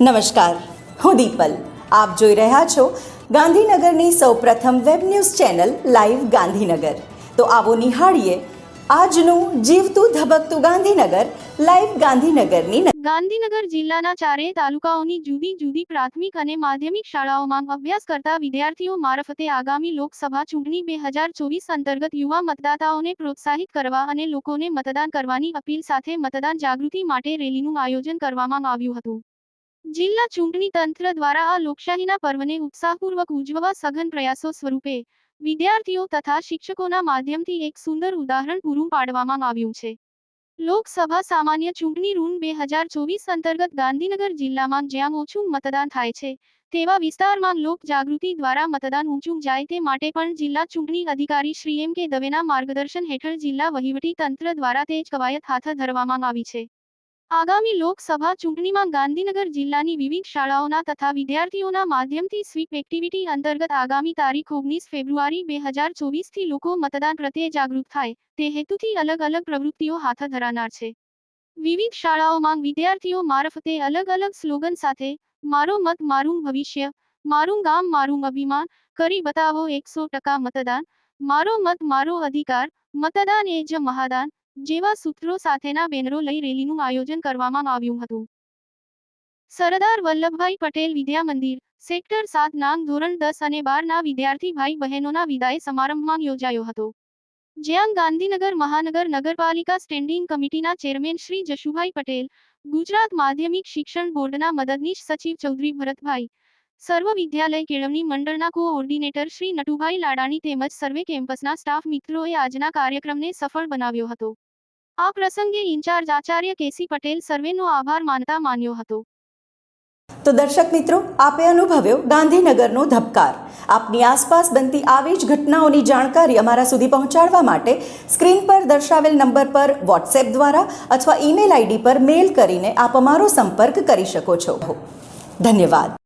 નમસ્કાર, હું દીપલ. આપ જોઈ રહ્યા છો ગાંધીનગરની સૌપ્રથમ web news channel live Gandhinagar. તો આવો નિહાળીએ આજનું જીવતું ધબકતું ગાંધીનગર, લાઈવ ગાંધીનગરની ગાંધીનગર જિલ્લાના ચારેય તાલુકાઓની જુદી જુદી પ્રાથમિક અને માધ્યમિક શાળાઓમાં અભ્યાસ કરતા વિદ્યાર્થીઓ મારફતે આગામી લોકસભા ચૂંટણી બે હજાર ચોવીસ અંતર્ગત યુવા મતદાતાઓને પ્રોત્સાહિત કરવા અને લોકોને મતદાન કરવાની અપીલ સાથે મતદાન જાગૃતિ માટે રેલીનું આયોજન કરવામાં આવ્યું હતું. જિલ્લા ચૂંટણી તંત્ર દ્વારા આ લોકશાહીના પર્વને ઉત્સાહપૂર્વક ઉજવવા સઘન પ્રયાસો સ્વરૂપે વિદ્યાર્થીઓ તથા શિક્ષકોના માધ્યમથી એક સુંદર ઉદાહરણ પૂરું પાડવામાં આવ્યું છે. લોકસભા સામાન્ય ચૂંટણી રૂન બે હજાર ચોવીસ અંતર્ગત ગાંધીનગર જિલ્લામાં જ્યાં ઓછું મતદાન થાય છે, તેવા વિસ્તારમાં લોક જાગૃતિ દ્વારા મતદાન ઊંચું જાય તે માટે પણ જિલ્લા ચૂંટણી અધિકારી શ્રી એમ કે દવેના માર્ગદર્શન હેઠળ જિલ્લા વહીવટી તંત્ર દ્વારા તે જ કવાયત હાથ ધરવામાં આવી છે. આગામી લોકસભા ચૂંટણીમાં ગાંધીનગર જિલ્લાની વિવિધ શાળાઓના તથા વિદ્યાર્થીઓના માધ્યમથી સ્વીપ એક્ટિવિટી અંતર્ગત આગામી તારીખ ઓગણીસ ફેબ્રુઆરી બે હજાર ચોવીસથી લોકો મતદાન પ્રત્યે જાગૃત થાય, તે હેતુથી અલગ અલગ પ્રવૃત્તિઓ હાથ ધરાનાર છે. વિવિધ શાળાઓમાં વિદ્યાર્થીઓ મારફતે અલગ અલગ સ્લોગન સાથે, મારો મત મારું ભવિષ્ય, મારું ગામ મારું અભિમાન, કરી બતાવો એકસો ટકા મતદાન, મારો મત મારો અધિકાર, મતદાન એ જ મહાદાન જેવા સૂત્રો સાથેના બેનરો લઈ રેલીનું આયોજન કરવામાં આવ્યું હતું. સરદાર વલ્લભભાઈ પટેલ વિદ્યા મંદિર, સેક્ટર સાત નાંગ ધોરણ દસ અને બારના વિદ્યાર્થી ભાઈ બહેનોના વિદાય સમારંભમાં યોજાયો હતો. જ્યાં ગાંધીનગર મહાનગર નગરપાલિકા સ્ટેન્ડિંગ કમિટીના ચેરમેન શ્રી જશુભાઈ પટેલ, ગુજરાત માધ્યમિક શિક્ષણ બોર્ડના મદદનીશ સચિવ ચૌધરી ભરતભાઈ સર્વ વિદ્યાલય કેળવણી મંડળના કોઓર્ડિનેટર શ્રી નટુભાઈ લાડાણી તેમજ સર્વે કેમ્પસના સ્ટાફ મિત્રોએ આજના કાર્યક્રમને સફળ બનાવ્યો હતો. આ પ્રસંગે ઇન્ચાર્જ આચાર્ય કેસી પટેલ સર્વેનો આભાર માનતા માન્યો હતો. તો દર્શક મિત્રો, આપે અનુભવ્યો ગાંધીનગરનો ધબકાર. આપની આસપાસ બનતી આવી જ ઘટનાઓની જાણકારી અમારા સુધી પહોંચાડવા માટે સ્ક્રીન પર દર્શાવેલ નંબર પર વોટ્સએપ દ્વારા અથવા ઈમેલ આઈડી પર મેલ કરીને આપ અમારો સંપર્ક કરી શકો છો. ધન્યવાદ.